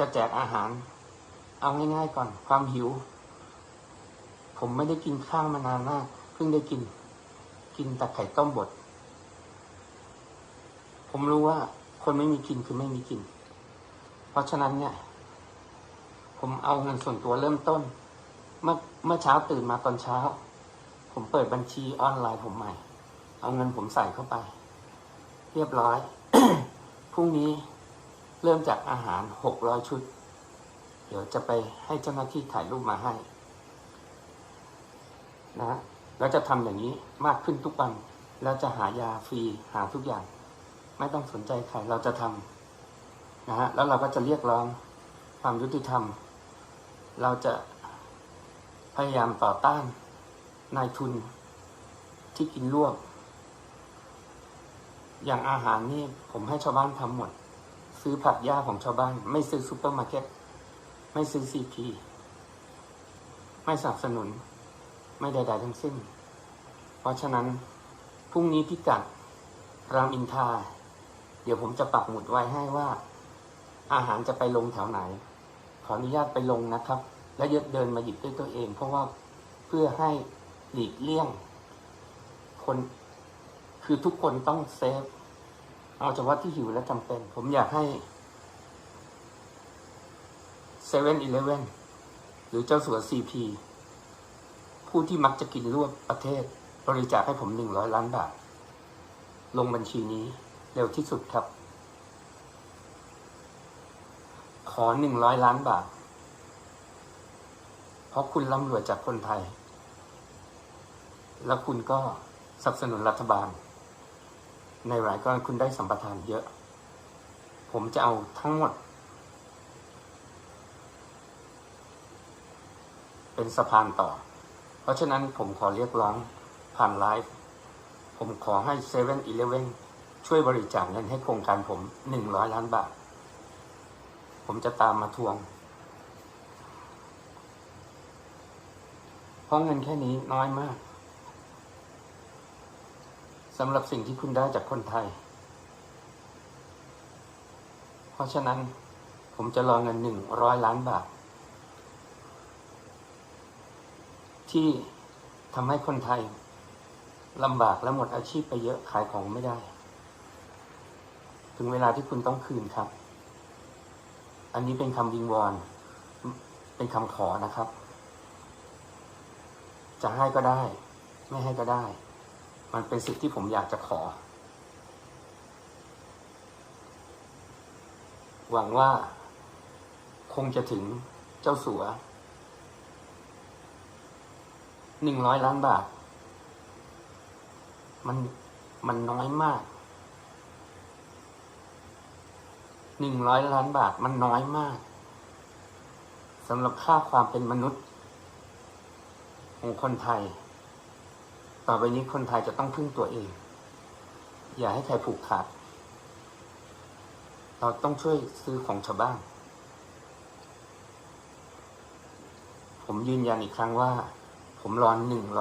จะแจกอาหาร เอาง่ายๆก่อน ความหิว ผมไม่ได้กินข้าวมานานมากเพิ่งได้กิน กินแต่ไข่ต้มบด ผมรู้ว่า คนไม่มีกินคือไม่มีกิน เพราะฉะนั้นเนี่ย ผมเอาเงินส่วนตัวเริ่มต้น เมื่อเมื่อเช้าตื่นมาตอนเช้า ผมเปิดบัญชีออนไลน์ผมใหม่ เอาเงินผมใส่เข้าไป เรียบร้อยพรุ่งนี้ เริ่มจากอาหารหกร้อยชุด เดี๋ยวจะไปให้เจ้าหน้าที่ถ่ายรูปมาให้นะแล้วจะทำอย่างนี้มากขึ้นทุกวันแล้วจะหายาฟรีหาทุกอย่าง ไม่ต้องสนใจใครเราจะทำนะฮะแล้วเราก็จะเรียกร้องความยุติธรรม เราจะพยายามต่อต้านนายทุนที่กินรวบ อย่างอาหารนี่ผมให้ชาวบ้านทำหมด ซื้อผักหญ้าของชาวบ้าน ไม่ซื้อซูเปอร์มาร์เก็ตไม่ซื้อซีพีไม่สนับสนุน ไม่ใดๆทั้งสิ้น เพราะฉะนั้นพรุ่งนี้พิกัดรามอินทา เดี๋ยวผมจะปักหมุดไว้ให้ว่า อาหารจะไปลงแถวไหน ขออนุญาตไปลงนะครับ และยดเดินมาหยิบด้วยตัวเอง เพราะว่าเพื่อให้หลีกเลี่ยง คนคือทุกคนต้องเซฟ เอาเฉพาะที่หิวและจำเป็น ผมอยากให้เซเว่นอีเลเว่นหรือเจ้าสัวซีพีผู้ที่มักจะกินรวบประเทศ บริจาคให้ผมหนึ่งร้อยล้านบาท ลงบัญชีนี้เร็วที่สุดครับ ขอหนึ่งร้อยล้านบาท เพราะคุณร่ำรวยจากคนไทย แล้วคุณก็สนับสนุนรัฐบาล ในหลายกรณีคุณได้สัมปทานเยอะ ผมจะเอาทั้งหมด เป็นสะพานต่อ เพราะฉะนั้นผมขอเรียกร้องผ่านไลฟ์ผมขอให้เซเว่นอีเลฟเว่นช่วยบริจาคเงินให้โครงการผมหนึ่งร้อยล้านบาท ผมจะตามมาทวง เพราะเงินแค่นี้น้อยมาก สำหรับสิ่งที่คุณได้จากคนไทย เพราะฉะนั้นผมจะรอเงินหนึ่งร้อยล้านบาท ที่ทำให้คนไทยลำบากและหมดอาชีพไปเยอะขายของไม่ได้ ถึงเวลาที่คุณต้องคืนครับ อันนี้เป็นคำวิงวอน เป็นคำขอนะครับ จะให้ก็ได้ ไม่ให้ก็ได้ มันเป็นสิทธิ์ที่ผมอยากจะขอ หวังว่าคงจะถึงเจ้าสัวหนึ่งร้อยล้านบาท มันมันน้อยมากหนึ่งร้อยล้านบาทมันน้อยมากสำหรับค่าความเป็นมนุษย์ของคนไทย ต่อไปนี้คนไทยจะต้องพึ่งตัวเอง อย่าให้ใครผูกขาด เราต้องช่วยซื้อของชาวบ้าน ผมยืนยันอีกครั้งว่า ผมรอนหนึ่งร้อย